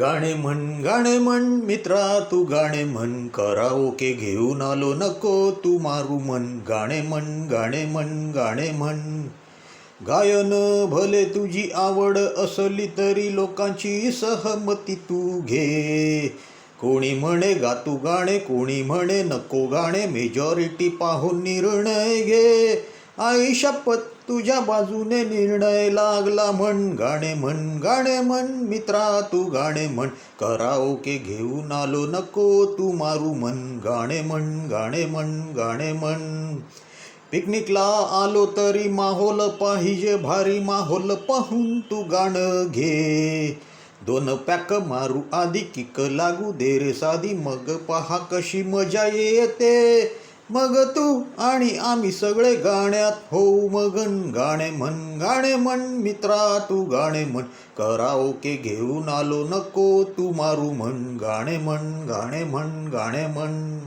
गाणे म्हण गाणे म्हण मित्रा तू गाणे म्हण कराओके घेऊन आलो नको तू मारू म्हण. गाणे म्हण गाणे म्हण गाणे म्हण. गायन भले तुझी आवड असली तरी लोकांची सहमती तू घे. कोणी म्हणे गा तू गाणे कोणी म्हणे नको गाणे मेजॉरिटी पाहून निर्णय घे. आई शपथ तुझ्या बाजूने निर्णय लागला म्हण. गाणे म्हण गाणे म्हण मित्रा तू गाणे म्हण. कराओके घेऊन आलो नको तू मारू म्हण. गाणे म्हण गाणे म्हण गाणे म्हण. पिकनिकला आलो तरी माहोल पाहिजे भारी माहोल पाहून तू गाणं घे. दोन पॅक मारू आधी किक लागू दे रे साधी. मग पहा कशी मजा येते. मग तू आणि आम्ही सगळे गाण्यात होऊ. मगन गाणे म्हण गाणे म्हण मित्रा तू गाणे म्हण. कराओके घेऊन आलो नको तू मारू म्हण. गाणे म्हण गाणे म्हण गाणे म्हण.